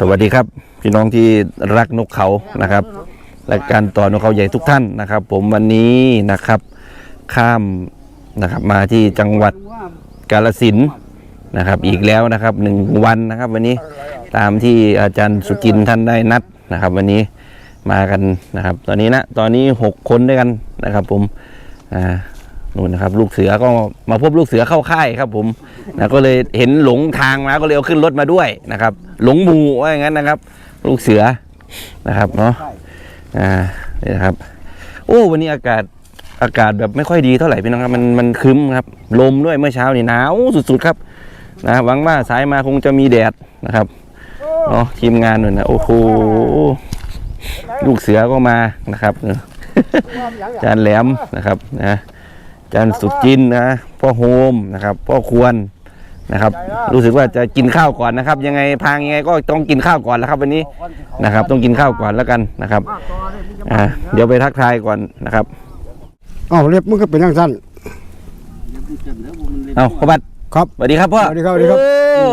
สวัสดีครับ พี่น้องที่รักนกเขานะครับและการต่อนกเขาใหญ่ทุกท่านนะครับ ผมวันนี้นะครับข้ามนะครับมาที่จังหวัดกาลสินนะครับ อีกแล้วนะครับหนึ่งวันนะครับ วันนี้ตามที่อาจารย์สุจินท่านได้นัดนะครับ วันนี้มากันนะครับ ตอนนี้นะตอนนี้หกคนด้วยกันนะครับ ผมอ่า นู่นนะครับ ลูกเสือก็มาพบลูกเสือเข้าค่ายครับ ผมนะก็เลยเห็นหลงทางมาก็เลยเอาขึ้นรถมาด้วยนะครับ หลงหมูว่าอย่างนั้นนะครับ ลูกเสือนะครับเนาะอ่านี่นะครับ โอ้วันนี้อากาศอากาศแบบไม่ค่อยดีเท่าไหร่พี่น้องครับมันมันคึ้มครับ ลมด้วยเมื่อเช้านี่หนาวสุดๆครับนะหวังว่าสายมาคงจะมีแดดนะครับเนาะทีมงานหน่อยนะโอ้โหลูกเสือก็มานะครับจานแหลมนะครับนะ จานสุจินต์นะพ่อโฮมนะครับพ่อควรนะครับ รู้สึกว่าจะกินข้าวก่อนนะครับ ยังไงพางยังไงก็ต้องกินข้าวก่อนแล้วครับ วันนี้นะครับ ต้องกินข้าวก่อนแล้วกันนะครับอ่าเดี๋ยวไปทักทายก่อนนะครับเอ้าเล็บมันก็เป็นอย่างสั้นเอาพ่อบัตรครับสวัสดีครับพ่อสวัสดีครับสวัสดีครับโอ้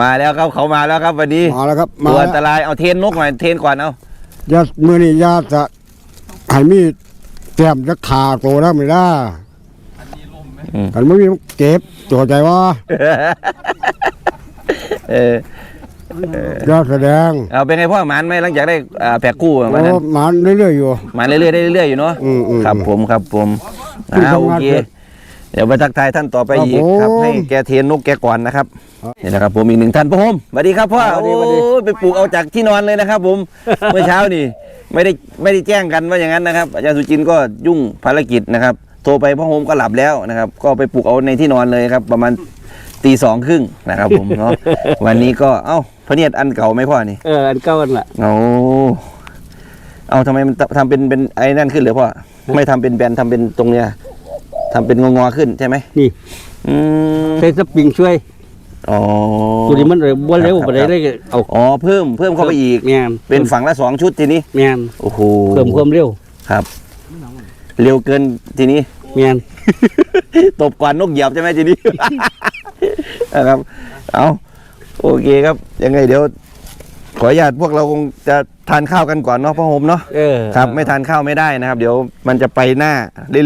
มาแล้วครับเขามาแล้วครับวันนี้มาแล้วครับมาตัวแล้อันตวรายเอาเทรนนกหน่อยเทรนก่อนเอายามือนี่ยาจะให้มี แต้มจะขาโตแล้วไม่ได้กันไม่มีเก็บตัวใจว่าเออยาแสดงเอาเป็นไงพ่อหมันไหมหลังจากได้อ่าแผกกู้โอ้วันนั้นหมันเรื่อยๆอยู่หมันเรื่อยๆได้เรื่อยๆอยู่เนาะอืมอืมครับผมครับผมที่อ่าทำโองานเคเสร็จเดี๋ยวไปทักทายท่านต่อไปครับอีกครับผมให้แกเทรนนกแกก่อนนะครับครับนี่นะครับผมอีกหนึ่งท่านพ่อโฮมสวัสดีครับพ่อสวัสดีโอ้สวัสดียไปปลูกเอาจากที่นอนเลยนะครับ ผมเมื่อเช้านี่ ไม่ได้ไม่ได้แจ้งกันว่าอย่างนั้นนะครับ อาจารย์สุจินต์ก็ยุ่งภารกิจนะครับ โทรไปพ่อโฮมก็หลับแล้วนะครับ ก็ไปปลูกเอาในที่นอนเลยครับ ประมาณตีสองครึ่งนะครับ ผมเนาะวันนี้ก็เอ้าพระเนียดอันเก่าไหมพ่อนี่เอออันเก่าอันละเอาเอาทำไมมันทำเป็นเป็นไอ้นั่นขึ้นเลยพ่อไม่ทำเป็นแบนทำเป็นตรงเนี้ยทำเป็นงอๆขึ้นใช่ไหมนี่อืมใช้สปริงช่วย อ๋อตัวนี้มันเลยบ่เร็วครับบ่ได้เลยเอาอ๋อเพิ่มเพิ่มเข้าไปอีกแม่นเป็นฝั่งละสองชุดทีนี้แม่นโอ้โหเพิ่มความเร็วครับ เร็วเกินทีนี้แม่นตบก่อนนกเหยียบใช่ไหมทีนี้นะครับเอาโอเคครับ ยังไงเดี๋ยว ขออนุญาตพวกเราคงจะทานข้าวกันก่อนเนาะพ่อโฮมเนาะเออครับ ไม่ทานข้าวไม่ได้นะครับ เดี๋ยวมันจะไปหน้า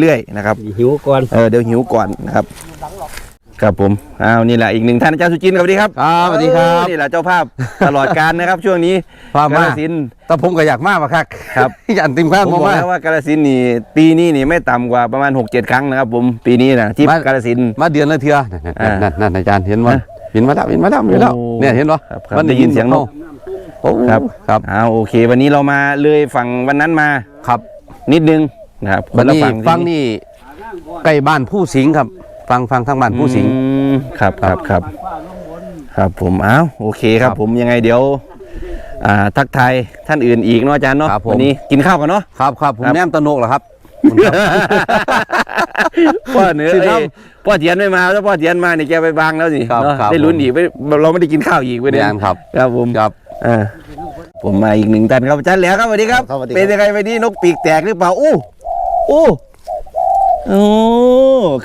เรื่อยๆนะครับหิวก่อนเออเดี๋ยวหิวก่อนนะครับ ครับผมอ้าวนี่แหละอีกหนึ่งท่านอาจารย์สุจินต์ครับสวัสดีครับครับสวัสดีครับเออนี่แหละเจ้าภาพตลอดการนะครับ ช่วงนี้ภาพมาก ฬสินธุ์ แต่ผมก็อยากมากมาครับครับ อยากติมข้าวผมผมบอกมาแล้วว่ากาลสินธุ์นี่ปีนี้นี่ไม่ต่ำกว่าประมาณ 6-7 ครั้งนะครับผมปีนี้นะที่มา กาลสินธุ์ มาเดือนละเทื่ออ่านั่นนั่นนั่นอาจารย์เห็นมั้ยฮะเห็นมาแล้วเห็นมาแล้วเห็นแล้วโอ้เนี่ยเห็นปะครับครับได้ยินเสียงนก โอ้ครับครับอ้าวโอเค วันนี้เรามาเลยฝั่งวันนั้นมาครับนิดนึงนะครับวันนี้คละฟังนี่ใกล้บ้านผู้สิงห์ครับ ฟังฟังทางบ้านผู้สิงห์ อืมครับครับครับครับผมอ้าวโอเคครับ ครับผมยังไงเดี๋ยวอ่าทักทายท่านอื่นอีกเนาะอาจารย์เนาะครับผม วันนี้กินข้าวกันเนาะ ครับครับผมครับ แนมตะโนกเหรอครับ พ่อเหนือสิเอ้ครับยพ่อเทียนไม่มาแล้วพ่อเทียนมาเนี่ยแกไปบางแล้วสิครับเนาะครับ ได้ลุ้นอีกไม่เราไม่ได้กินข้าวอีกไปเนี่ยแม่นครับครับผมครับอ่าผมมาอีกหนึ่งท่านครับอาจารย์แหล้วครับสวัสดีครับ ครับสวัสดีครับ เป็นยังไงวันนี้นกปีกแตกหรือเปล่าอู้อู้ โอ้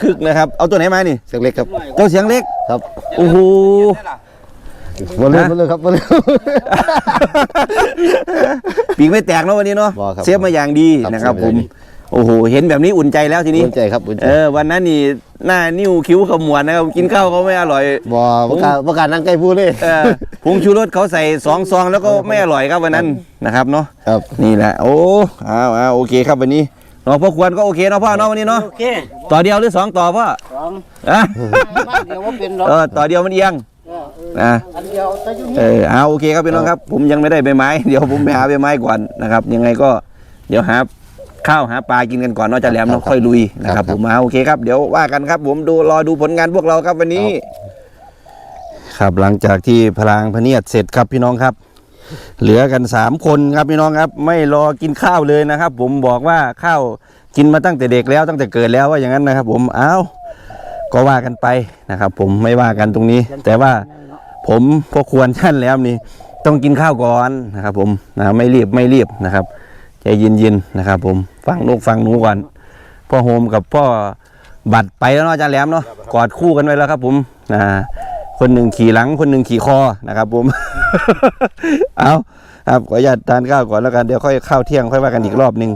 คึกนะครับ เอาตัวไหนมานี่ เสียงเล็กครับ เจ้าเสียงเล็กครับโอ้โหมาเลยฮะมาเลยครับมาเลยปีกไม่แตกเนาะวันนี้เนาะบ่ครับเซฟมาอย่างดีครับนะครับเซฟผมาอมย่างดีโอ้โห เห็นแบบนี้อุ่นใจแล้วทีนี้บุญใจครับบุญใจ เออ วันนั้นนี่หน้านิ้วคิ้วขมวดนะครับ กินข้าวเขาไม่อร่อยบ่ประกาศประกาศนั่งใกล้พูดเลยเออผงชูรสเขาใส่สองซองแล้วก็ไม่อร่อยครับวันนั้นนะครับเนาะ ครับ นี่แหละ โอ้อ้าวอ้าวโอเคครับวันนี้ เนาะพ่อควรก็โอเคเนาะพ่อเนาะวันนี้เนาะโอเคต่อเดียวหรือสองต่อพ่อสองอะเดี๋ยวว่าเป็นหรอกเออต่อเดียวมันเอียงอะอันเดียวแต่อยู่เออเอาโอเคครับพี่น้องครับ ผมยังไม่ได้ใบไม้เดี๋ยวผมไปหาใบไม้ก่อนนะครับ ยังไงก็เดี๋ยวหาข้าวหาปลากินกันก่อนเนาะจะแหลมเนาะค่อยลุยนะครับผมมาโอเคครับเดี๋ยวว่ากันครับ ผมดูรอดูผลงานพวกเราครับวันนี้ ครับหลังจากที่พลางพเนียดเสร็จครับพี่น้องครับ เหลือกันสามคนครับพี่น้องครับ ไม่รอกินข้าวเลยนะครับ ผมบอกว่าข้าวกินมาตั้งแต่เด็กแล้วตั้งแต่เกิดแล้วว่าอย่างนั้นนะครับ ผมเอาก็ว่ากันไปนะครับ ผมไม่ว่ากันตรงนี้ แต่ว่าผมพอควรท่านแล้วนี่ต้องกินข้าวก่อนนะครับ ผมนะไม่รีบไม่รีบนะครับใจเย็นๆนะครับ ผมฟังลูกฟังหนูก่อนพ่อโฮมกับพ่อบัตรไปแล้วเนาะอาจารย์แหลมเนาะกอดคู่กันไว้แล้วครับ ผมนะคนหนึ่งขี่หลังคนหนึ่งขี่คอนะครับ ผม เอาครับขออนุญาตทานข้าวก่อนแล้วกันเดี๋ยวค่อยข้าวเที่ยงค่อยว่ากันอีกรอบหนึ่ง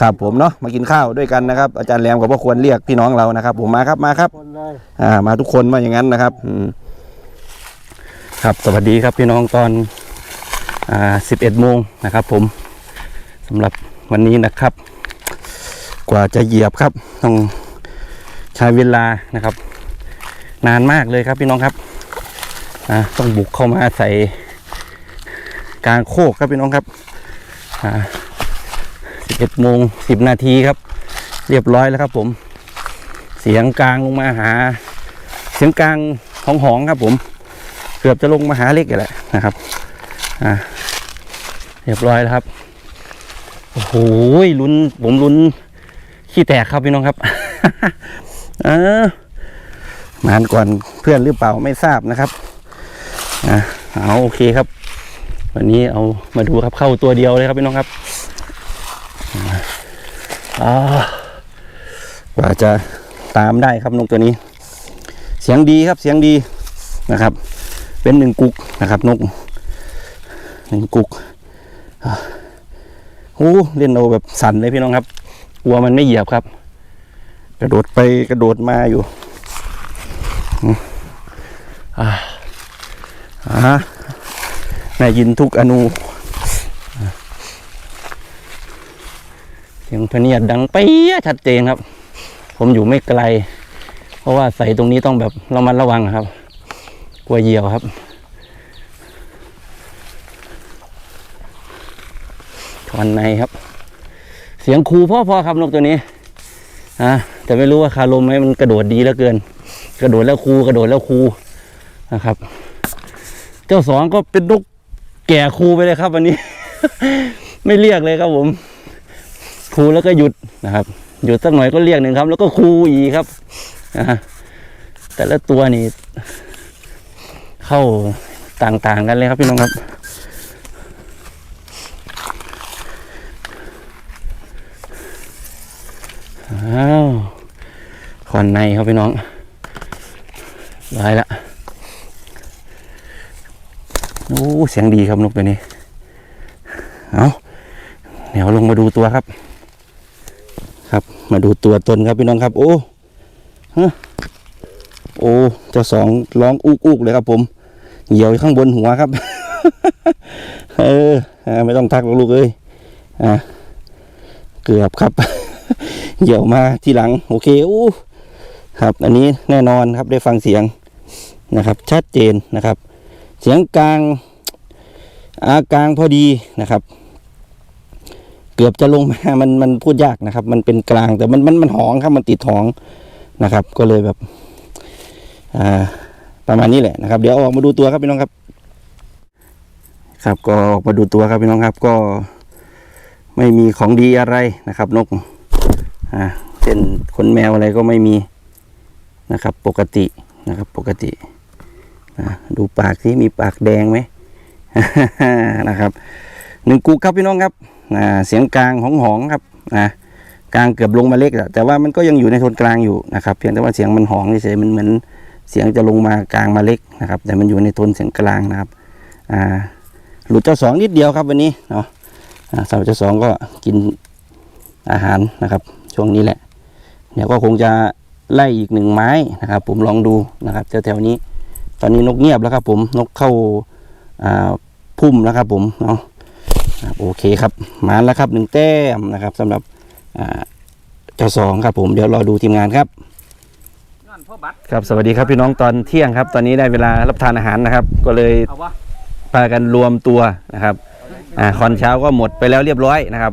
ครับผมเนาะมากินข้าวด้วยกันนะครับ อาจารย์แหลมกับพ่อควรเรียกพี่น้องเรานะครับ ผมมาครับมาครับ คนเลยอ่า มาทุกคนมาอย่างนั้นนะครับอืมครับสวัสดีครับพี่น้องตอนอ่าสิบเอ็ดโมงนะครับ ผมสำหรับวันนี้นะครับ กว่าจะเหยียบครับ ต้องใช้เวลานะครับ นานมากเลยครับพี่น้องครับอ่าต้องบุกเข้ามาใส่ กลางโคกครับพี่น้องครับอ่าสิบเอ็ดโมงสิบนาทีครับ เรียบร้อยแล้วครับ ผม เสียงกลางลงมาหา เสียงกลางของหองครับ ผม เกือบจะลงมาหาเล็กอยู่แหละนะครับอ่าเรียบร้อยแล้วครับโอ้โหลุ้นผมลุ้นขี้แตกครับพี่น้องครับเออมานก่อนเพื่อนหรือเปล่าไม่ทราบนะครับอ่าเอาโอเคครับ วันนี้เอามาดูครับเข้าตัวเดียวเลยครับพี่น้องครับอ่ากว่าจะตามได้ครับนกตัวนี้ เสียงดีครับเสียงดีนะครับ เป็นหนึ่งกุกนะครับนกหนึ่งกุกโอ้เล่นเอาแบบสั่นเลยพี่น้องครับกลัวมันไม่เหยียบครับ กระโดดไปกระโดดมาอยู่อ่าอ่า ได้ยินทุกอนูเสียงพเนียดดังเปี้ยชัดเจนครับ ผมอยู่ไม่ไกล เพราะว่าใส่ตรงนี้ต้องแบบระมัดระวังครับ กลัวเหยี่ยวครับทอนในครับ เสียงครูพ่อพอๆครับนกตัวนี้อะแต่ไม่รู้ว่าคาลมไหมมันกระโดดดีเหลือเกิน กระโดดแล้วครูกระโดดแล้วครูนะครับ เจ้าสองก็เป็นนก แก่ครูไปเลยครับ วันนี้ ไม่เรียกเลยครับผมครูแล้วก็หยุดนะครับ หยุดสักหน่อยก็เรียกหนึ่งครับ แล้วก็ครูอีกครับอ่าแต่ละตัวนี่เข้าต่างๆกันเลยครับพี่น้องครับ อ้าวคอนในครับพี่น้องได้ละ โอ้เสียงดีครับนกตัวนี้ เอาเดี๋ยวลงมาดูตัวครับ ครับมาดูตัวตนครับพี่น้องครับ โอ้ฮะโอ้เจ้าสองร้องอุกอุกเลยครับผมเหยี่ยวข้างบนหัวครับ เออไม่ต้องทักลูกเอ้ยอ่าเกือบครับเหยี่ยวมาทีหลัง โอเคอู้ครับ อันนี้แน่นอนครับได้ฟังเสียงนะครับ ชัดเจนนะครับ เสียงกลางอากลางพอดีนะครับ เกือบจะลงมามันมันพูดยากนะครับ มันเป็นกลางแต่มันมันมันหองครับมันติดหองนะครับ ก็เลยแบบอ่าประมาณนี้แหละนะครับ เดี๋ยวออกมาดูตัวครับพี่น้องครับ ครับก็ออกมาดูตัวครับพี่น้องครับ ก็ไม่มีของดีอะไรนะครับ นกอ่าเช่นขนแมวอะไรก็ไม่มีนะครับ ปกตินะครับ ปกติ ดูปากที่มีปากแดงไหมนะครับหนึ่งกูครับพี่น้องครับเสียงกลางหองหองครับกลางเกือบลงมาเล็กอะแต่ว่ามันก็ยังอยู่ในโทนกลางอยู่นะครับ เพียงแต่ว่าเสียงมันหองเฉยมันเหมือนเสียงจะลงมากลางมาเล็กนะครับ แต่มันอยู่ในโทนเสียงกลางนะครับอ่าหลุดเจ้าสองนิดเดียวครับวันนี้เนาะสาวเจ้าสองก็กินอาหารนะครับ ช่วงนี้แหละเดี๋ยวก็คงจะไล่อีกหนึ่งไม้นะครับ ผมลองดูนะครับแถวๆนี้ ตอนนี้นกเงียบแล้วครับผมนกเข้าอ่าพุ่มแล้วครับผมเนาะครับโอเคครับมาแล้วครับหนึ่งแต้มนะครับสำหรับอ่าเจ้าสองครับผมเดี๋ยวรอดูทีมงานครับครับสวัสดีครับพี่น้องตอนเที่ยงครับ ตอนนี้ได้เวลารับทานอาหารนะครับ ก็เลยเอาวะพากันรวมตัวนะครับอ่าคอนเช้าก็หมดไปแล้วเรียบร้อยนะครับ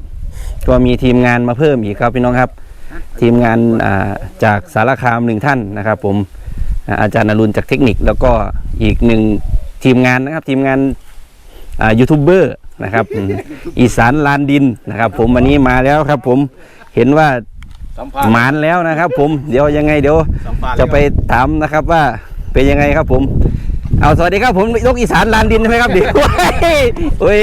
ก็มีทีมงานมาเพิ่มอีกครับพี่น้องครับ ทีมงานอ่าจากสารคามหนึ่งท่านนะครับ ผม อ่าอาจารย์อรุณจากเทคนิค แล้วก็อีกหนึ่งทีมงานนะครับ ทีมงานอ่ายูทูบเบอร์นะครับอืมอีสานลานดินนะครับ ผมวันนี้มาแล้วครับ ผมเห็นว่าหมานแล้วนะครับ ผมเดี๋ยวยังไงเดี๋ยวจะไปถามนะครับว่าเป็นยังไงครับผม เอาสวัสดีครับผมนกอีสานลานดินใช่ไหมครับดิโอ้ย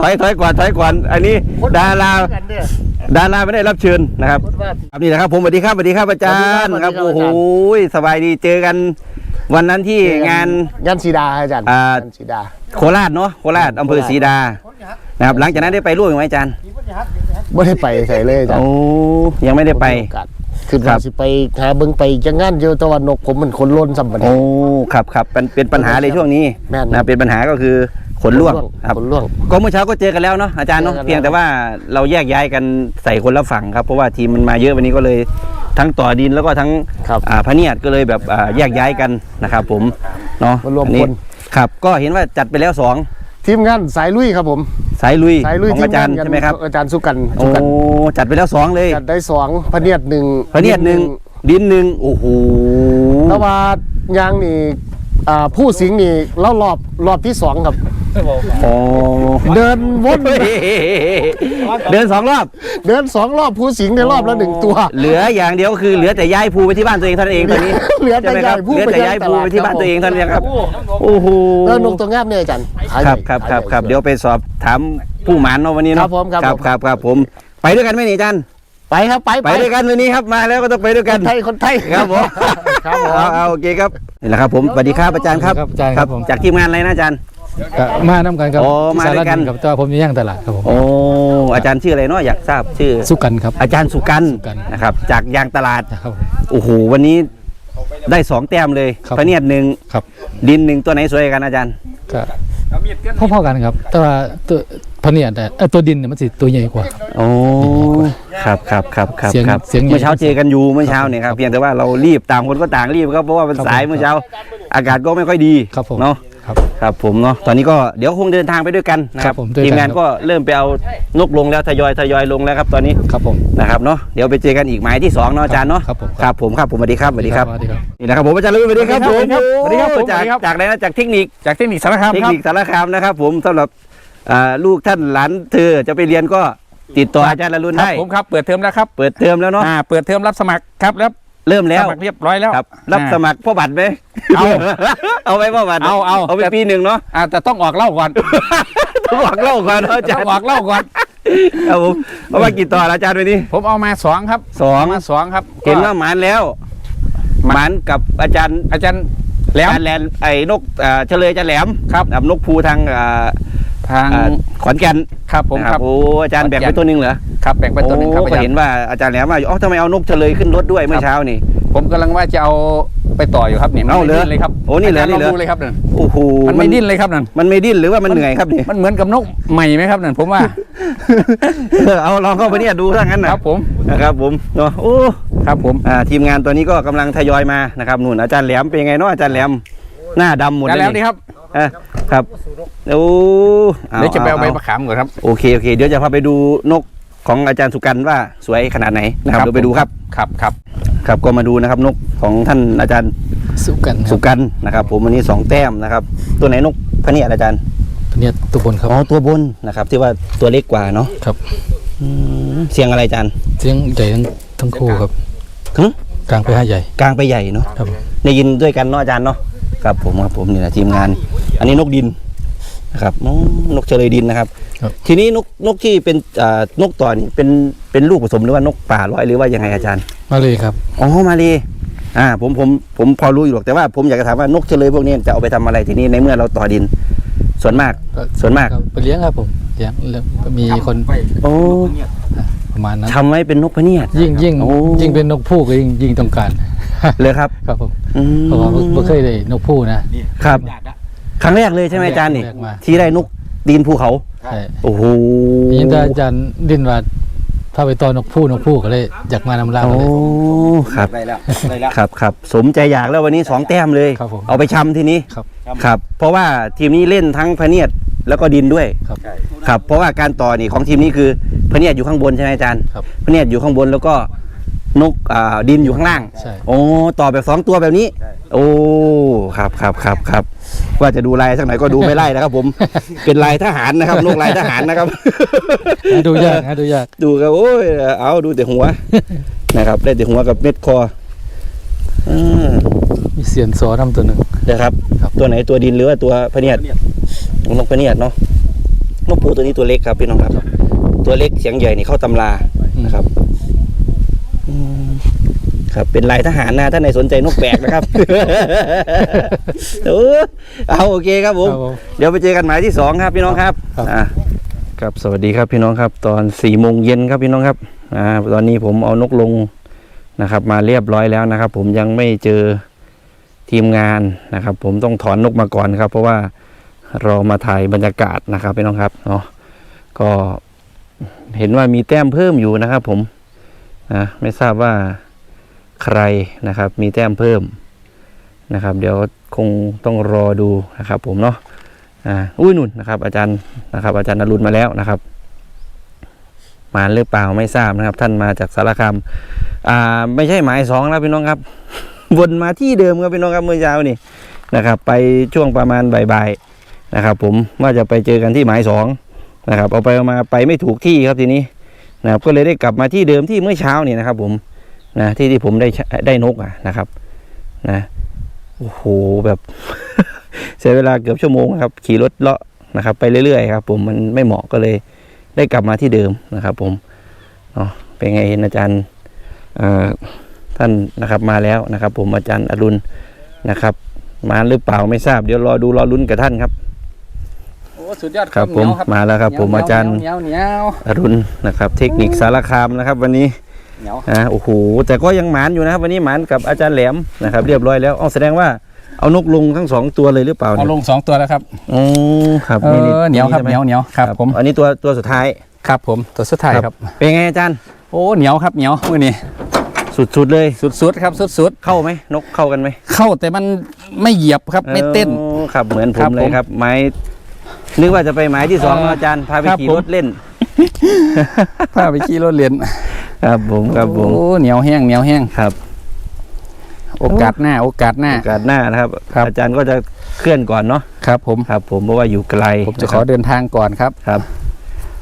ถอยถอยก่อนถอยก่อนอันนี้ ดารากันเด้อดาราไม่ได้รับเชิญนะครับคนว่าครับนี่นะครับผมสวัสดีครับสวัสดีครับอาจารย์สวัสดีคครัรับบโอ้โหอาจารสบายดีเจอกัน วันนั้นที่งานงานสีดาอาจารย์อ่างานสีดา โคราชเนาะโคราชอำเภอศรีดานะครับหลังจากนั้นได้ไปร่วมไหมอาจารย์ไม่ได้ไปใส่เลยอาจารย์โอ้ยังไม่ได้ไปบ่มีโอกาส คือครัว่าบ สิไปหาเบิ่งไปจังงานเดียวแตะวันนกผมมันคนล้นสัมปัน โอ้ครับครับเป็นเป็นปัญหาเลยช่วงนี้แม่น นะเป็นปัญหาก็คือขนล่วงครับคนล่วง ก็เมื่อเช้าก็เจอกันแล้วเนาะอาจารย์เนาะเจอกันแล้ว เพียงแต่ว่าเราแยกย้ายกันใส่คนละฝั่งครับ เพราะว่าทีมมันมาเยอะวันนี้ก็เลยทั้งต่อดินแล้วก็ทั้งครับ อ่าพระเนียดก็เลยแบบอ่าแยกย้ายกันนะครับผมเนาะมารวมอันนี้คน ครับ ก็เห็นว่าจัดไปแล้วสอง ทีมงานสายลุยครับผม สายลุยสายลุยของทีมอาจารงานย์กันใช่ไหมครับอาจารย์สุกันโอ้สุกันจัดไปแล้วสองเลยจัดได้สองพะเนียดหนึ่งพระเนียดหนึ่งดินหนึ่งโอ้โหแตะวันยางนี่อ่าผู้สิงห์นี่เล่ารอบรอบที่สองครับ โอ้เดินวนเดินสองรอบ เดินสองรอบผู้สิงห์ในรอบละหนึ่งตัว เหลืออย่างเดียวคือเหลือแต่ย้ายภูไปที่บ้านตัวเองเท่านั้นเองตอนนี้เหลือแต่ใช่ไหมครับย้ายภูเหลือแต่ย้ายภูไปที่บ้านตัวเองเท่านั้นเองครับโอ้โหแล้วนกตัวงามเนี่ยอาจารย์ขายครับใหญ่ครับครับขายใหญ่ครับเดี๋ยวไปสอบถามผู้หมานเนาะวันนี้เนาะครับผมครับครับผมครับครับผม ไปด้วยกันไหมนี่อาจารย์ไปครับไปไปด้วยกันวันนี้ครับมาแล้วก็ต้องไปด้วยคกันนไทยคนไทยครับผมครับผมเอาเอาโอเคครับนี่แหละครับผมสวัสดีครับอาจารย์ครับครับอาจารย์ครับผมจากทีมงานอะไรนะอาจารย์ ก็มาน้ำกันครับโอ้ที่มาสารด้วยกันดินครับแต่ว่าผมอยู่ย่างตลาดครับผม โอ้อาจารย์ชื่ออะไรเนาะอยากทราบชื่อ สุกันครับ อาจารย์สุกันสุกัน นะครับ จากยางตลาดครับผม โอ้โหวันนี้ได้สองแต้มเลยครับ พระเนียดหนึ่งครับดินหนึ่งตัวไหนสวยกว่ากันอาจารย์ ก็พ่อๆกันครับ แต่ว่าตัวพะเนียดเนี่ยเอ่อตัวดินเนี่ยมันสิตัวใหญ่กว่า โอ้ครับครับครับครับเสียงครับเสียงใหญ่เมื่อเช้าเจอกันอยู่เมื่อเช้าเนี่ยครับเพียงแต่ว่าเรารีบต่างคนก็ต่างรีบครับเพราะว่ามันครับสายผมเมื่อเช้า อากาศก็ไม่ค่อยดีครับผม เนาะ ครับ ครับผมเนาะตอนนี้ก็เดี๋ยวคงเดินทางไปด้วยกันนะคครัรับบผมด้วยกัน ทีมงานก็เริ่มไปเอานกลงแล้วทยอยทยอยลงแล้วครับตอนนี้ครับผม นะครับเนาะเดี๋ยวไปเจอกันอีกหมายที่สองเนาะอาจารย์เนาะครับผมครับผมครับผมสวัสดีครับสวัสดีครับสวัสดีครับ นี่นะครับผมอาจารย์ลุยสวัสดีครับผมสวัสดีครับโอ้สวัสดีครับจากจากไหนนะจากเทคนิค จากเทคนิคสารคามเทคครับ นิคสารคามนะครับผมสำหรับอ่าลูกท่านหลานเธอจะไปเรียนก็ติดต่ออาจารย์ละลุนครับได้ผมครับ เปิดเทอมแล้วครับเปิดเทอมแล้วเนาะ อ่าเปิดเทอมรับสมัครครับแล้ว เริ่มแล้วสมัครเรียบร้อยแล้วครับ รับอ่าสมัครพ่อบัตรไหมเอาเอาไปพ่อบัตรเอาเอาเอาไปปีหนึ่งเนาะอ่าแต่ต้องออกเล่าก่อนต้องบอกเล่าก่อนเนาะอาจาต้รองย์ออกเล่าก่อนครับผมเอามากี่ต่อแล้วอาจารย์วันนี้ผมเอามาสองครับสองเามาสองครับ เห็นว่าหมานแล้วหมานกับอาจารย์อาจารย์แหลมอาจารย์แหลมไอ้นกอ่าเฉลยอาจารย์แหลมครับกับนกภูทางอ่า ทางอ่าขอนแก่นครับผมนะครับโอ้อาจารย์แบ่งขอนไปแก่นตัวหนึงเหรอครับแบ่งไปตัวหนึงครับโอ้อาก็จารเห็นย์ว่าอาจารย์แหลมว่าอ๋อทำไมเอานกเฉลยขึ้นรถด้วยเมื่อเช้านี่ ผมกำลังว่าจะเอาไปต่ออยู่ครับนี่มันเอาไม่เหรอดิ้นเลยครับโอ้นี่เหรออาจารย์นี่เหรอ ลงดูเลยครับนั่นโอ้โหมันไม่ดิ้นเลยครับนั่นมันไม่ดิ้นหรือว่ามันเหนื่อยครับนี่ มันเหมือนกับนกใหม่ไหมครับนั่นผมว่า เออเอาลองเข้าไปเนี่ยดูถ้างั้นนะครับผมนะครับผมเนาะโอ้ครับผม อ่าทีมงานตัวนี้ก็กำลังทยอยมานะครับนู่นอาจารย์แหลมเป็นยังไงเนาะอาจารย์แหลม หน้าดำหมดแล้วเลยแล้วนี่ครับอะครับโอ้เดี๋ยวจะไปเอาใบมะขามก่อนครับโอเคโอเคเดี๋ยวจะพาไปดูนกของอาจารย์สุกันว่าสวยขนาดไหนนะครับเดี๋ยวไปดูครับครับครับครับก็มาดูนะครับนกของท่านอาจารย์สุกันคสุรับกันนะครับ ผมวันนี้สองแต้มนะครับ ตัวไหนนกพะเนียดอาจารย์พะเนียดตัวบนครับอ๋อตัวบนนะครับ ที่ว่าตัวเล็กกว่าเนาะครับอืมเสียงอะไรอาจารย์เสียงใหญ่ทั้งทั้งคู่ครับหึกลางไปห้าใหญ่กลางไปใหญ่เนาะครับผมได้ยินด้วยกันเนาะอาจารย์เนาะ ครับผมครับผมนี่แหละทีมงาน อันนี้นกดินนะครับอ๋อนกเฉลยดินนะครับ ครับ ทีนี้นกนกที่เป็นอ่านกต่อนี่เป็นเป็นลูกผสมหรือว่านกป่าร้อยหรือว่ายังไงอาจารย์ มาเลยครับ อ๋อมาเลยอ่าผมผมผมพอรู้อยู่หรอกแต่ว่าผมอยากจะถามว่านกเฉลยพวกนี้จะเอาไปทำอะไรทีนี้ในเมื่อเราต่อดิน ส่วนมากก็ส่วนมาก ครับไปเลี้ยงครับผมเลี้ยงเลี้ยงมีคนโอ้ ประมาณนั้นทำไว้เป็นนกพะเนียดยิ่งยิ่งโอ้ยิ่งเป็นนกผู้ก็ยิ่งยิ่งต้องการ เลยครับครับผมอืมเพราะว่าไม่เคยได้นกผู้นะ ครับครั้งแรกเลยใช่ไหมอาจารย์นี่ครั้งแรกมา ที่ได้นกดินภูเขา ใช่โอ้โหยินดีอาจารย์ดินว่าถ้าไปต่อนกผู้นกผู้ก็เลยอยากมานำลาโอ้เลย ครับครับครับสมใจอยากแล้ววันนี้สองแต้มเลย ครับผมเอาไปชำทีนี้ครับ ครับ เพราะว่าทีมนี้เล่นทั้งพะเนียด แล้วก็ดินด้วย ครับครับ เพราะว่าการต่อนี่ของทีมนี้คือพะเนียดอยู่ข้างบนใช่ไหมอาจารย์ครับพะเนียดอยู่ข้างบนแล้วก็นกอ่าดินอยู่ข้างล่าง ใช่ โอ้ต่อแบบสองตัวแบบนี้โอ้ครับครับครับครับว่าจะดูลายสักหน่อยก็ดูไม่ไล่นะครับ ผม เป็นลายทหารนะครับนกลายทหารนะครับ หาดูยากหาดูยาก ดูครับโอ้ยเอาดูแต่หัว นะครับ ได้แต่หัวกับเม็ดคออืม มีเสียนสอทำตัวหนึ่ง นะครับ ครับ ตัวไหนตัวดินหรือว่าตัวพะเนียดนกพะเนียดเนาะนกปูตัวนี้ตัวเล็กครับพี่น้องครับ ตัวเล็กเสียงใหญ่นี่เข้าตำรานะครับอืมครับ เป็นลายทหารนะท่านไหนสนใจนกแบกนะครับ เออเอาโอเคครับผมครับผม เดี๋ยวไปเจอกันหมายที่สองครับพี่น้องครับครับ อ่าครับสวัสดีครับพี่น้องครับ ตอนสี่โมงเย็นครับพี่น้องครับอ่าตอนนี้ผมเอานกลงนะครับ มาเรียบร้อยแล้วนะครับ ผมยังไม่เจอ ทีมงานนะครับ ผมต้องถอนนกมาก่อนครับ เพราะว่าเรามาถ่ายบรรยากาศนะครับพี่น้องครับเนาะก็เห็นว่ามีแต้มเพิ่มอยู่นะครับ ผมนะไม่ทราบว่าใครนะครับ มีแต้มเพิ่มนะครับ เดี๋ยวคงต้องรอดูนะครับ ผมเนาะอ่าอุ้ยนุ่นนะครับ อาจารย์นะครับ อาจารย์นรุนมาแล้วนะครับ มาหรือเปล่าไม่ทราบนะครับ ท่านมาจากสารคามอ่า ไม่ใช่หมายสองแล้วพี่น้องครับ วนมาที่เดิมครับพี่น้องครับเมื่อเช้านี่นะครับ ไปช่วงประมาณบ่ายๆนะครับ ผมว่าจะไปเจอกันที่หมายสองนะครับ เอาไปเอามาไปไม่ถูกที่ครับทีนี้นะครับก็เลยได้กลับมาที่เดิมที่เมื่อเช้านี่นะครับ ผมนะที่ที่ผมได้ได้นกอะนะครับนะโอ้โหแบบเสียเวลาเกือบชั่วโมงครับ ขี่รถเลาะนะครับ ไปเรื่อยๆครับ ผมมันไม่เหมาะก็เลยได้กลับมาที่เดิมนะครับ ผมเนาะเป็นไงเห็นอาจารย์เอ่อ ท่านนะครับมาแล้วนะครับ ผมอาจารย์อรุณนะครับ มาหรือเปล่าไม่ทราบเดี๋ยวรอดูรอลุ้นกับท่านครับโอ้สุดยอดครับผมมาแล้วครับ ผมอาจารย์เหนียวเหนียวอรุณนะครับ เทคนิคสารคามนะครับ วันนี้เหนียวอ่าโอ้โหแต่ก็ยังหมานอยู่นะครับ วันนี้หมานกับอาจารย์แหลมนะครับ เรียบร้อยแล้วเอาแสดงว่าเอานกลงทั้งสองตัวเลยหรือเปล่าเอาเนี่ยลงสองตัวแล้วครับอ๋อครับเออเหนียวครับใช่เหไมนียวเหนียวครับผมอันนี้ตัวตัวสุดท้ายครับผมตัวสุดท้ายครับ เป็นไงอาจารย์โอ้เหนียวครับเหนียวมือนี้ สุดๆเลย สุดๆครับสุดเข้าไหมนกเข้ากันไหมๆ เข้าแต่มันไม่เหยียบครับไม่เต้นอ๋อครับเหมือนผครัมบเลยผมครับ ไม้นึกว่าจะไปหมายที่สองเออเนอะอาจารย์พาไปครับขี่ผม รถเล่น พาไปขี่รถเรียนครับผมครับผมโอ้เหนียวแห้งเหนียวแห้งครับ โอกาสหน้า โอกาสหน้า โอกาสหน้านะครับ ครับ อาจารย์ก็จะเคลื่อนก่อนเนาะครับผม ครับ ผมเพราะว่าอยู่ไกลผมจะนขคอรับเดินทางก่อนครับ ครับ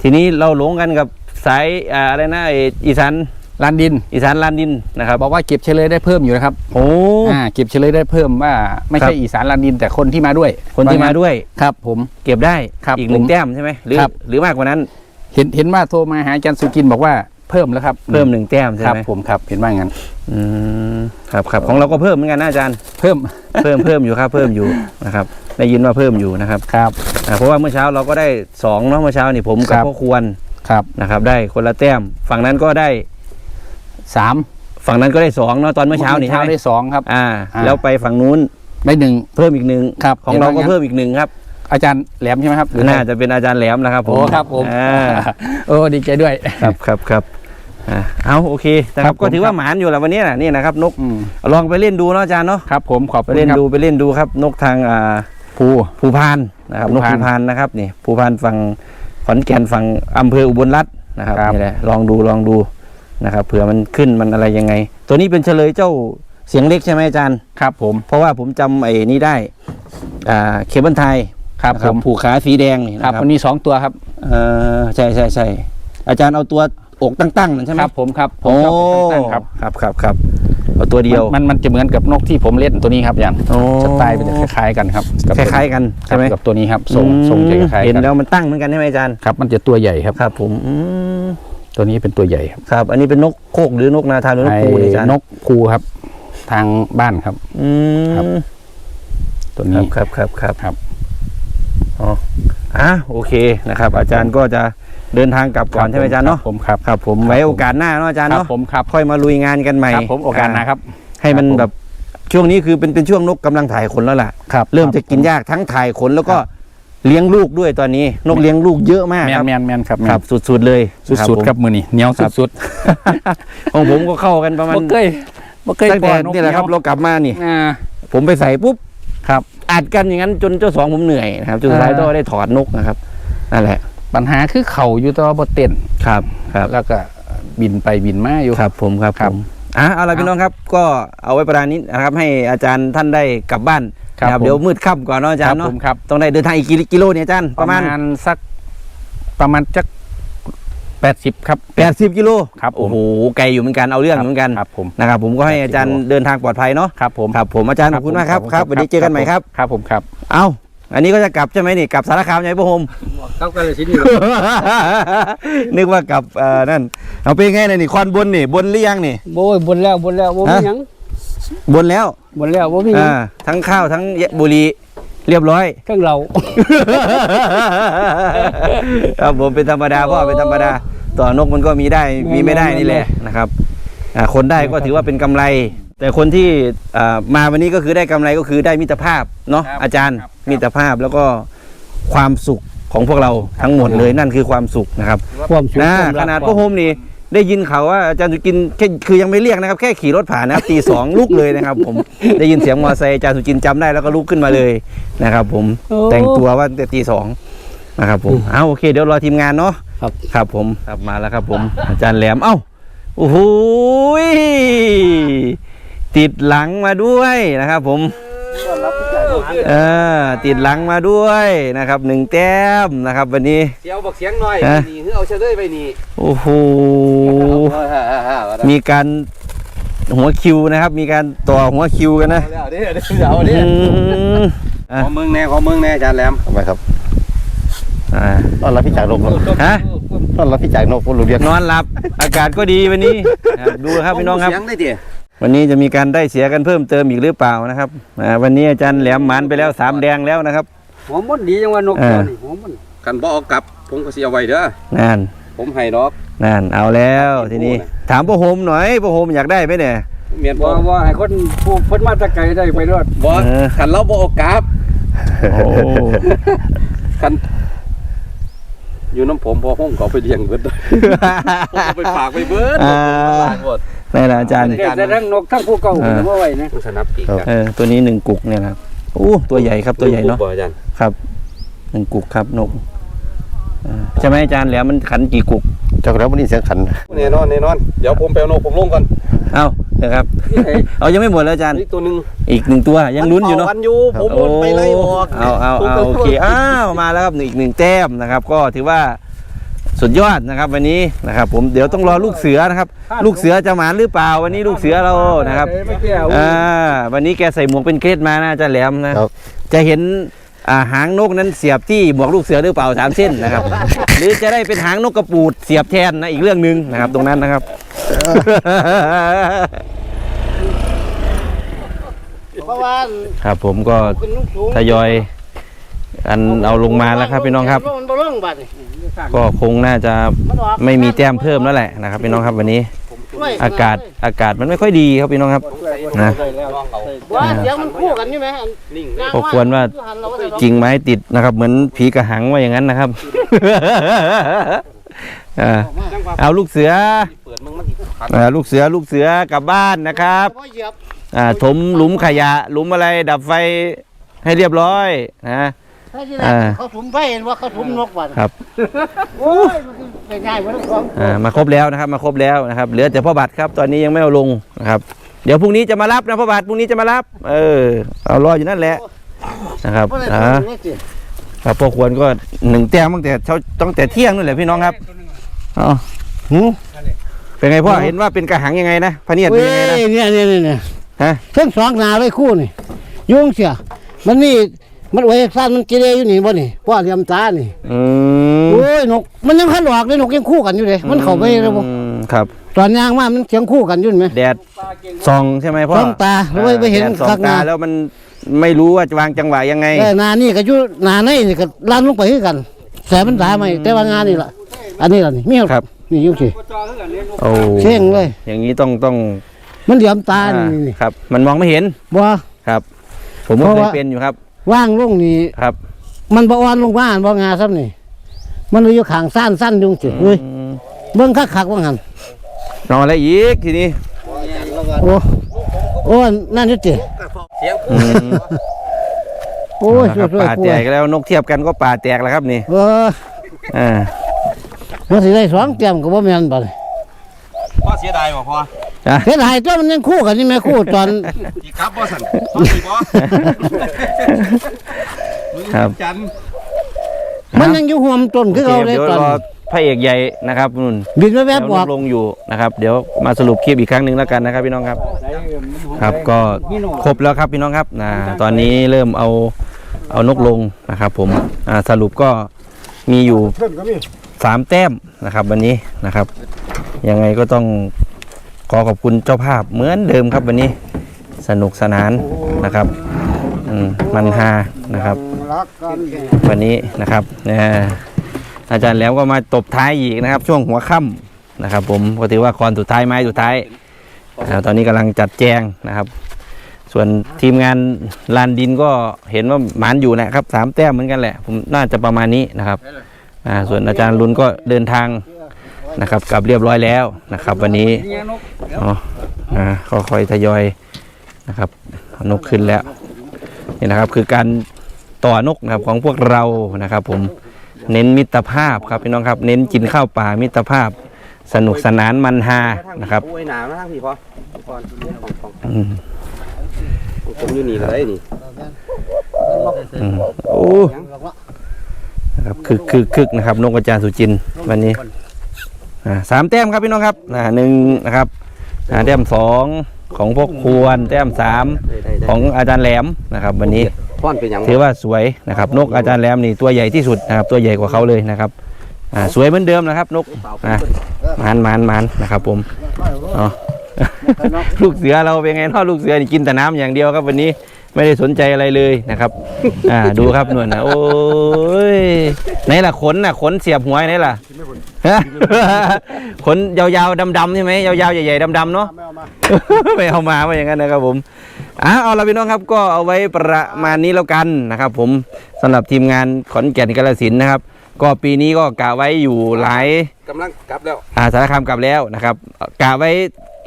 ทีนี้เราหลงกันกับสายอ่าอะไรนะไอ้อีสาน ลานดินอีสานลานดินนะครับบอกว่าเก็บเฉลยได้เพิ่มอยู่นะครับโอ้อ่าเก็บเฉลยได้เพิ่มว่า ไม่ครัใช่บอีสานลานดินแต่คนที่มาด้วย คนที่มาด้วยครับ ผมเก็บได้ครับอีกหนึ่งผมแต้มใช่ไหมหรือครับหรือมากกว่านั้น เห็นเห็นว่าโทรมาหาอาจารย์สุกินบอกว่าเพิ่มแล้วครับเพิ่มหนึ่งแต้มใช่ครับไหมผมครับเห็นว่างั้นอืมครับครับของเราก็เพิ่มเหมือนกันนะอาจารย์เพิ่มเพิ่มเพิ่มอยู่ครับเพิ่มอยู่นะครับได้ยินว่าเพิ่มอยู่นะครับครับอ่าเพราะว่าเมื่อเช้าเราก็ได้สองเนาะเมื่อเช้านี่ผมกับครับพ่อควรครับนะครับ ได้คนละแต้มฝั่งนั้นก็ได้ สามฝั่งนั้นก็ได้สองเนาะตอนเมื่อเช้านี่ใช่เช้าไหมได้สองครับ อ่า อ่า แล้วไปฝั่งนู้นได้หนึ่ง เพิ่มอีกหนึ่งครับของเราเห็นก็ว่างั้นเพิ่มอีกหนึ่งครับอาจารย์แหลมใช่ไหมครับหรือน่าจะเป็นอาจารย์แหลมนะครับผมโอ้ครับผม อ่า โอ้ดีใจด้วย ครับครับครับอ่าเอาโอเคนะคครัรับบผมก็ถือว่าหมานอยู่แหละวันนี้นะนี่นะครับนกอืมลองไปเล่นดูเนาะอาจารย์เนาะครับผมขอบไปคุณเล่นครับดูไปเล่นดูครับ นกทางอ่าภู ภูพานนะครับนภูกพานภูพานนะครับนี่ภูพานฝั่งขอนแก่นฝั่งอำเภออุบลรัตน์นะครับครับ นี่แหละลองดูลองดู นะครับเผื่อมันขึ้นมันอะไรยังไง ตัวนี้เป็นเฉลยเจ้าเสียงเล็กใช่ไหมอาจารย์ครับ ผมเพราะว่าผมจำไอ้นี้ได้อ่าเคเบิลไทยครับนะผมผูกขาสีแดงนี่ครับนะครับมันมีสองตัวครับเออใช่ใช่ใช่อาจารย์เอาตัวอกตั้งๆนั่นใช่ไหมครับผมครับผโอ้มชอบตั้งๆครับครับครับครับเอาตัวเดียว มันมันจะเหมือนกับนกที่ผมเล่นตัวนี้ครับอาจารย์โอ้ สไตล์เป็นจะคล้ายๆกันครับกับคล้ายๆกันครัใช่บไหมกับตัวนี้ครับทรงทรงจะคล้ายๆเห็นกันแล้วมันตั้งเหมือนกันใช่ไหมอาจารย์ ครับมันจะตัวใหญ่ครับ ครับผมอืม ตัวนี้เป็นตัวใหญ่ครับครับ อันนี้เป็นนกโคกหรือนกนาทานหรือนกปูเนี่ยอาจารย์ไอ้นกภูครับ ทางบ้านครับอืมครับตัวคนี้รับครับครับครับครับอ๋ออะโอเคนะครับ อาจารย์ก็จะเดินทางกลับก่อนใช่ไหมอาจารย์เนาะผมครับครับ ผมไว้โอกาสหน้าเนาะอาจารย์ครับเนาะผมครับค่อยมาลุยงานกันใหม่ครับผมโอกาสนะครับ ให้มันครับผมแบบช่วงนี้คือเป็นเป็นช่วงนกกำลังถ่ายขนแล้วล่ะครับเริ่มจะกินยากทั้งถ่ายขนแล้วก็ เลี้ยงลูกด้วยตอนนี้ นกเลี้ยงลูกเยอะมากแมคนรับแมนแมนครับแมนครับ สุดๆเลยสุดๆครับมือนี่เหนียวครับสุดของผมก็เข้ากันประๆมาณบ่เคยบ่เคยตั้งแต่ปล่อยนกนี่แหละครับเหเรากลับมานี่ อ่า ผมไปใส่ปุ๊บครับอัดกันอย่างนั้นจนเจ้าสองผมเหนื่อยนะครับจนสุดท้ายอ่า ต้องได้ถอดนกนะครับนั่นแหละปัญหาคือเข่าอยู่ตัวบ่เต้นครับครับ แล้วก็บินไปบินมาอยู่ ครับผมครับครัผบมอะเอาละพี่น้องครับก็เอาไว้ประมาณนี้นะครับ ให้อาจารย์ท่านได้กลับบ้าน ครับนะผม เดี๋ยวมืดค่ำก่อนเนาะอาจารย์คเนาะผมครับต้องได้เดินทางอีกกี่กิโลเนี่ยอาจารย์ปประระมามาณณสักประมาณจักแปดสิบครับ 80กิโลครับผม โอ้โหไกลอยู่เหมือนกันเอาเรื่องอยู่เหมือนกันครับผม นะครับผมก็ให้อาจารย์80กิโลเดินทางปลอดภัยเนาะครับผมครับผมอาจารย์ขอบคุณมากครับครับวันนี้เจอกันใหม่ครับ ครับผมครับ เอาอันนี้ก็จะกลับใช่ไหมนี่กลับสารคามใช่ไหมพ่อโฮม เขาก็เลยสินี่ นึกว่ากลับเอ่อนั่น เอาเป็นไงเนี่ยนี่ควันบนนี่บนหรือยังนี่ โอ้ยบนแล้วบนแล้วบ่มีหยัง บนแล้วบนแล้วบ่มีหยังอ่าทั้งข้าวทั้งบุหรีเรียบร้อย เครื่องเราครับผมเป็นธรรมดาพ่อเป็นธรรมดา ต่อนกมันก็มีได้มีไม่ได้นี่แหละนะครับอ่าคนได้ก็ถือว่าเป็นกำไร แต่คนที่อ่ามาวันนี้ก็คือได้กำไรก็คือได้มิตรภาพเนาะอาจารย์มิตรภาพแล้วก็ความสุขของพวกเราทั้งหมดเลยนั่นคือความสุขนะครับความสุขนะความรักขนาดพ่อโฮมนี่ ได้ยินเขาวว่าอาจารย์สุกินแค่คือยังไม่เรียกนะครับ แค่ขี่รถผ่านนะครับตีสองลุกเลยนะครับ ผมได้ยินเสียงมอเตอร์ไซค์อาจารย์สุกินจำได้แล้วก็ลุกขึ้นมาเลยนะครับ ผมแต่งตัวว่าตั้งแต่ตีสองนะครับผมเอาโอเค เดี๋ยวรอทีมงานเนาะครับครับผมครับมาแล้วครับผม อาจารย์แหลมเอ้าโอ้โหยติดหลังมาด้วยนะครับผม เออติดหลังมาด้วยนะครับหนึ่งแต้มนะครับวันนี้ เสียวบอกเสียงหน่อยฮะ นี่คือเอาเฉลยไปนี่โอ้โหมีการหัวคิวนะครับ มีการต่อหัวคิวกันนะเอาเด้อเด้อเอาเด้อือมอะขอเมืองแน่ขอเมืองแน่อาจารย์แหลมทำไมครับอ่าตอนรับพี่จากนกฮะตอนรับพี่จากนกผมรู้เรียกนอนหลับอากาศก็ดีวันนี้ครับดูครับพี่น้องครับ เสียงได้ดิ วันนี้จะมีการได้เสียกันเพิ่มเติมอีกหรือเปล่านะครับอ่าวันนี้อาจารย์แหลมหมันไปแล้วสามแดงแล้วนะครับ หัวมันดีจังว่านกตัวนี้หัวมันกันบ่เอากลับ ผมก็สิเอาไว้เด้อนั่น ผมให้ดอก นั่น เอาแล้วทีนี้ ถามพ่อโฮมหน่อยพ่อโฮมอยากได้ไหมเนี่ย เมียนบ่บ่ว่าให้คนผู้เพิ่นมาแตะไกลได้ไปรอดบ่เออคันเราบ่เอากลับโอ้คัน อยู่น้ำผมพอห้องเขาไปเลี้ยงเบิดผมเอาไปฝากไปเบิดอ่าฝากหมด นี่แหละอาจารย์แต่แต่ทั้งนกทั้งผู้เก่าเอาไว้นะผู้สนับปีกกันเออตัวนี้หนึ่งกุกเนี่ยนะครับโอ้ตัวใหญ่ครับตัวใหญ่เนาะบ่อาจารย์ครับหนึ่งกุกครับนกอ่าใช่ไหมอาจารย์แหลมมันขันกี่กุกจากแล้ววันนี้เสียงขันแน่นอนแน่นอนเดี๋ยวผมไปเอานกผมลงก่อนเอ้าเดี๋ยวครับเอายังไม่หมดแล้วอาจารย์อีกตัวหนึงอีกหนึ่งตัวยังลุ้นอยู่เนาะวันอยู่ผมหมดไปเลยออกเอาเอาผมเอาไปโอเค อ้าว มาแล้วครับอีกหนึ่งแต้มนะครับ ก็ถือว่า สุดยอดนะครับ วันนี้นะครับ ผมเดี๋ยวต้องรอลูกเสือนะครับ ลูกเสือจะหมานหรือเปล่า วันนี้ลูกเสือเรานะครับไม่แก้วอ่าวันนี้แกใส่หมวกเป็นเกรดมานะอาจารย์แหลมนะครับจะเห็นอ่าหางนกนั้นเสียบที่หมวกลูกเสือหรือเปล่าสามเส้นนะครับ หรือจะได้เป็นหางนกกระปูดเสียบแทนนะอีกเรื่องหนึ่งนะครับ ตรงนั้นนะครับเพราะว่าครับผมก็เป็นลูกสูงทยอย อันเอาลงมาแล้วครับพี่น้องครับมันบ่ลงบัดนี่ ก็คงน่าจะมันออกไม่มีแต้มเพิ่มแล้วแหละนะครับพี่น้องครับวันนี้ อากาศอากาศมันไม่ค่อยดีครับพี่น้องครับนะว่าเสียงมันคู่กันใช่ไหมอันนิ่งย่างก็ควรว่าหันเราก็ใส่จริงไม้ติดนะครับ เหมือนผีกระหังว่าอย่างนั้นนะครับอ่าเอาลูกเสือเปิดมึงมันอีกขันอ่าลูกเสือลูกเสือกลับบ้านนะครับเพราะเหยียบอ่าถมหลุมขยะ หลุมอะไรดับไฟให้เรียบร้อยนะ ถ้าที่แรกอ่า เขาถุมไปเห็นว่าเขาถุมนกบัดครับโอ้ยมันคือเป็นง่ายเหมือนของอ่ามาครบแล้วนะครับ มาครบแล้วนะครับ เหลือแต่พ่อบัตรครับ ตอนนี้ยังไม่เอาลงนะครับ เดี๋ยวพรุ่งนี้จะมารับนะพ่อบัตรพรุ่งนี้จะมารับ เออ เอารออยู่นั่นแหละนะครับเพราะอะไรอ่าถุมนี่สิครับพ่อควรก็หนึ่งแต้มตั้งแต่เช้าตั้งแต่เที่ยงนั่นแหละพี่น้องครับอ๋อหืมเป็นไงพ่อเห็นว่าเป็นกระหังยังไงนะพะเนียดเป็นเว้ยังไงนะยเนี่ยเนี่ยเนี่ยเนี่ยฮะเส้นสองหนาเลยคู่นี่ยุ่งเสียมันนี่ มันไว้สั้นมันกิเลอยู่นี่บ่นี่ว่าเหลี่ยมตานี่อืมโอ้ยนก มันยังขันหลอกเลยนกยังคู่กันอยู่เลยมันเข้าไปแล้วบ่อืมครับ ตอนยางมามันเสียงคู่กันอยู่เห็นไหม แดดส่องใช่ไหมพ่อส่องตาแล้วไว้ไปเห็นแดดส่อข้างงหตาน้าแล้วมันไม่รู้ว่าจะวางจังหวะยังไง แต่นานี่ก็อยู่นาในนี่ก็ลั่นลงไปคือกันแสบมันตาไหมแต่ว่างานนี่ล่ะ อันนี้ล่ะนี่มีครับ นี่ยุ่งสิโอ้เข่งเลย อย่างนี้ต้องต้องมันเหลี่ยมตาอ่านี่นี่ครับ มันมองไม่เห็นบ่ ครับ ผมก็เพราะเคยว่า เป็นอยู่ครับ ว่างลงนี่ครับ มันบ่อ่อนลงมาบ่งาซ้ำนี่ มันเลยอยู่ข้างสั้นสั้นยุ่งสิเฮ้ยอืมเบิ่งคักๆว่างั้นนอนอะไรอีกทีนี้โอ้โอ้นั่นอยู่ติเสียงอืมโอ้ยนะครับช่วยป่าๆป่แตวยกแล้วนกเทียบกันก็ป่าแตกแล้วครับนี่เอออ่ามันสิได้สองแต้มก็บ่แม่นบ่เลยพ่อเสียดายบ่พ่อ เฮ็ดให้ตัวมันยังคู่กันนี่แม่คู่ตอนที่กลับบ่สั่นพ่อสิบ่ครับจันทร์มันยังอยู่ห่วมต้นคือโอเขาเคเลยเดี๋ยวตอนรอพระเอกใหญ่นะครับนุ่นบินมาแวแล้บวบอกลงอยู่นะครับ เดี๋ยวมาสรุปคลิปอีกครั้งหนึ่งแล้วกันนะครับ พี่น้องครับ ครับก็ครบแล้วครับพี่น้องครับนะตอนนี้เริ่มเอาเอานกลงนะครับ ผมอ่าสรุปก็มีอยู่เพิ่นก็มีสามแต้มนะครับ วันนี้นะครับ ยังไงก็ต้อง ขอขอบคุณเจ้าภาพเหมือนเดิมครับวันนี้สนุกสนานนะครับอืมมันฮานะครับ รักกันวันนี้นะครับอาจารย์แหล้วก็มาตบท้ายอีกนะครับ ช่วงหัวค่ำนะครับ ผมก็ถือว่าคอนสุดท้ายไม้สุดท้ายอ่าตอนนี้กำลังจัดแจงนะครับ ส่วนทีมงานลานดินก็เห็นว่าหมานอยู่นะครับสามแต้มเหมือนกันแหละ ผมน่าจะประมาณนี้นะครับอ่าส่วนอาจารย์ลุนก็เดินทาง นะครับกลับเรียบร้อยแล้วนะครับ วันนี้อ๋ออ่าก็ค่อยทยอยนะครับนกขึ้นแล้วนี่นะครับคือการต่อนกนะครับของพวกเรานะครับ ผมเน้นมิตรภาพครับพี่น้องครับ เน้นกินข้าวป่ามิตรภาพ สนุกสนานมันฮานะครับโอ้ยหนาวนะทางพี่พอก่อนของของอืมองผมอยู่นี่เลยนี่อืมโอ้นะครับคึกคึกคึกนะครับ นกอาจารย์สุจินวันนี้ อ่าสามแต้มครับพี่น้องครับอ่าหนึ่งนะครับอ่าแต้มสองของพวกควรแต้มสามได้ได้ได้ของอาจารย์แหลมนะครับ วันนี้พ่อนเป็นหยังถือว่าสวยนะครับ นกอาจารย์แหลมนี่ตัวใหญ่ที่สุดนะครับ ตัวใหญ่กว่าเขาเลยนะครับอ่าสวยเหมือนเดิมนะครับ นกอ่ามันมันมันนะครับ ผมอ๋อลูกเสือเราเป็นไงเนาะลูกเสือนี่กินแต่น้ำอย่างเดียวครับวันนี้ ไม่ได้สนใจอะไรเลยนะครับ อ่าดูครับนวลนะโอ้ยไหนล่ะขนน่ะขนเสียบหัวไหนล่ะฮะขนยาวๆดำๆใช่ไหมยาวๆใหญ่ๆดำๆเนาะไม่เอามาว่าอย่างนั้นนะครับผมอะเอาละพี่น้องครับก็เอาไว้ประมาณนี้แล้วกันนะครับ ผมสำหรับทีมงานขอนแก่นกาฬสินธุ์นะครับ ก็ปีนี้ก็กะไว้อยู่หลายกำลังกลับแล้วอาสารคามกลับแล้วนะครับกะไว้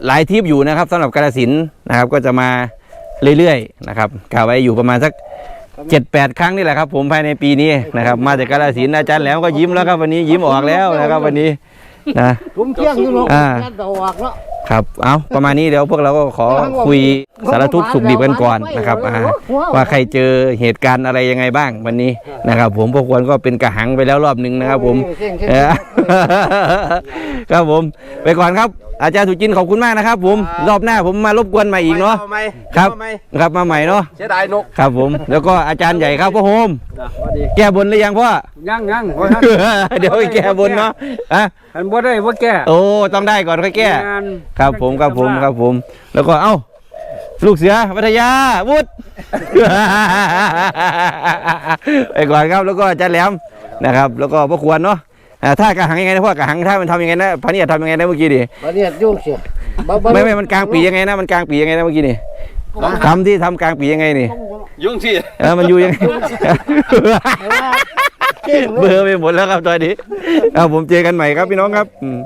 หลายทริปอยู่นะครับสำหรับกาฬสินธุ์นะครับก็จะมา เรื่อยๆนะครับกะไว้อยู่ประมาณสักเจ็ดแปดครั้งนี่แหละครับ ผมภายในปีนี้นะครับ มาจากกาฬสินธุ์อาจารย์แหลมก็ยิ้มแล้วครับวันนี้ยิ้มออกแล้วนะครับวันนี้นะทุ่มเที่ยงอยู่เนาะอ่าแค่ดอกออกเนาะครับ เอาประมาณนี้เดี๋ยวพวกเราก็ขอคุยสารทุกข์สุขดิบกันก่อนนะครับอ่าว่าใครเจอเหตุการณ์อะไรยังไงบ้างวันนี้นะครับ ผมพวกควรก็เป็นกระหังไปแล้วรอบหนึ่งนะครับ ผมเข่งเออ ครับผม ไปก่อนครับ อาจารย์สุจินต์ขอบคุณมากนะครับ ผมรอบหน้าผมมารบกวนใหม่อีกเนาะอไหมครับเอาไหมครับมาใหม่เนาะเสียดายนกครับผม แล้วก็อาจารย์ใหญ่ครับพ่อโฮมสวัสดีแก้บนหรือยังพ่อยังยังบ่ทันเดี๋ยวไปแก้บนเนาะอะอันบ่ได้บ่แก้โอ้ต้องได้ก่อนค่อยแก้งานครับผมครับผมครับผม แล้วก็เอ้าลูกเสือพัทยาวุฒไปก่อนครับแล้วก็อาจารย์แหลมนะครับ แล้วก็พ่อควรเนาะ อ่าถ้ากระหังยังไงนะพ่อกระหังถ้ามันทำยังไงนะพระเนี่ยทำยังไงนะเมื่อกี้ดิบัดนี้ยุ่งเสียบ่บ่ไม่ไม่มันกลางปียังไงนะมันกลางปียังไงนะเมื่อกี้นี่ทำที่ทำกลางปียังไงนี่ยุ่งสิเออมันอยู่ยังไงเบลอร์ไปหมดแล้วครับตอนนี้เอาผมเจอกันใหม่ครับพี่น้องครับอืม